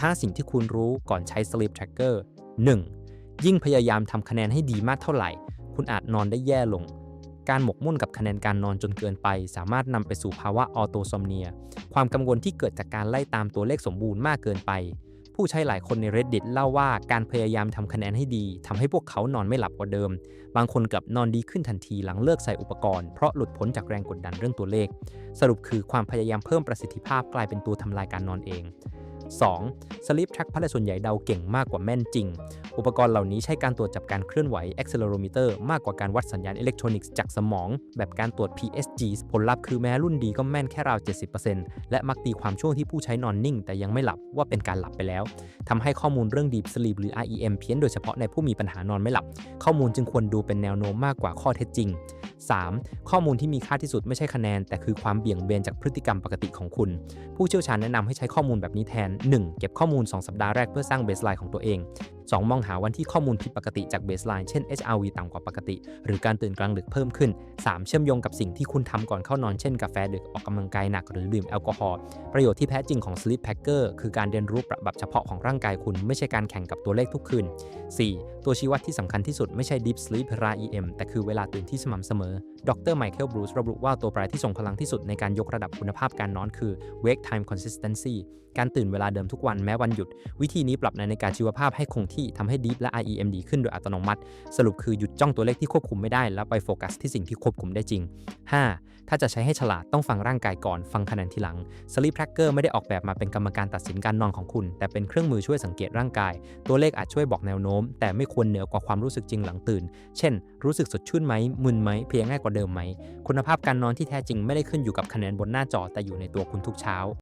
5 สิ่งที่คุณรู้ก่อนใช้ Sleep Tracker 1. ยิ่งพยายามทำคะแนนให้ดีมากเท่าไหร่ คุณอาจนอนได้แย่ลง การหมกมุ่นกับคะแนนการนอนจนเกินไป สามารถนำไปสู่ภาวะออโตซอมเนีย ความกังวลที่เกิดจากการไล่ตามตัวเลขสมบูรณ์มากเกินไป ผู้ใช้หลายคนใน Reddit เล่าว่าการพยายามทำคะแนนให้ดีทำให้พวกเขานอนไม่หลับกว่าเดิม บางคนกลับนอนดีขึ้นทันทีหลังเลิกใส่อุปกรณ์เพราะหลุดพ้นจากแรงกดดันเรื่องตัวเลข สรุปคือความพยายามเพิ่มประสิทธิภาพกลายเป็นตัวทำลายการนอนเอง 2. Sleep Track พัดส่วนใหญ่เดาเก่งมากกว่าแม่นจริง อุปกรณ์เหล่านี้ใช้การตรวจจับการเคลื่อนไหว accelerometer มากกว่าการวัดสัญญาณอิเล็กทรอนิกส์จากสมอง แบบการตรวจ PSG ผลลัพธ์คือแม้รุ่นดีก็แม่นแค่ราว 70%และมักตีความช่วงที่ผู้ใช้นอนนิ่ง แต่ยังไม่หลับว่าเป็นการหลับไปแล้ว ทำให้ข้อมูลเรื่อง Deep Sleep หรือ REM เพี้ยนโดยเฉพาะในผู้มีปัญหานอนไม่หลับ ข้อมูลจึงควรดูเป็นแนวโน้มมากกว่าข้อเท็จจริง 3. ข้อมูลที่มีค่าที่สุดไม่ใช่คะแนน แต่คือความเบี่ยงเบนจากพฤติกรรมปกติของคุณ ผู้เชี่ยวชาญแนะนำให้ใช้ข้อมูลแบบนี้แทน 1. เก็บข้อมูล 2 สัปดาห์แรกเพื่อสร้างเบสไลน์ของตัวเอง 2. มองหาวันที่ข้อมูลผิดปกติจากเบสไลน์เช่น HRV ต่ำกว่าปกติ หรือการตื่นกลางดึกเพิ่มขึ้น 3. เชื่อมโยงกับสิ่งที่คุณทำก่อนเข้านอนเช่นกาแฟดึกออกกำลังกายหนักหรือดื่มแอลกอฮอล์ประโยชน์ที่แท้จริงของ Sleep Packer คือการเรียนรู้ปรับแบบเฉพาะของร่างกายคุณไม่ใช่การแข่งกับตัวเลขทุกคืน 4. ตัวชี้วัดที่สำคัญที่สุดไม่ใช่ Deep Sleep หรือ REM แต่คือเวลาตื่นที่สม่ำเสมอ ดรไมเคิลบรูซระบุว่าตัวแปรที่ส่งพลังที่สุดในการยกระดับคุณภาพการนอนคือ Wake Time Consistency การตื่นเวลาเดิมทุกวันแม้วันหยุด วิธีนี้ปรับนาฬิกาชีวภาพให้คงที่ทำให้ Deep และ REM ดีขึ้นโดยอัตโนมัติ สรุปคือหยุดจ้องตัวเลขที่ควบคุมไม่ได้ แล้วไปโฟกัสที่สิ่งที่ควบคุมได้จริง 5. ถ้าจะใช้ให้ฉลาดต้องฟังร่างกายก่อน ฟังคะแนนทีหลัง Sleep Tracker ไม่ได้ออกแบบมาเป็นกรรมการตัดสินการนอนของคุณ แต่เป็นเครื่องมือช่วยสังเกตร่างกาย ตัวเลขอาจช่วยบอกแนวโน้ม แต่ไม่ควรเหนือกว่าความรู้สึกจริงหลังตื่น เช่น รู้สึกสดชื่นไหมมึนไหมเพลียง่ายกว่าเดิมไหมคุณภาพการนอนที่แท้จริงไม่ได้ขึ้นอยู่กับคะแนนบนหน้าจอแต่อยู่ในตัวคุณทุกเช้า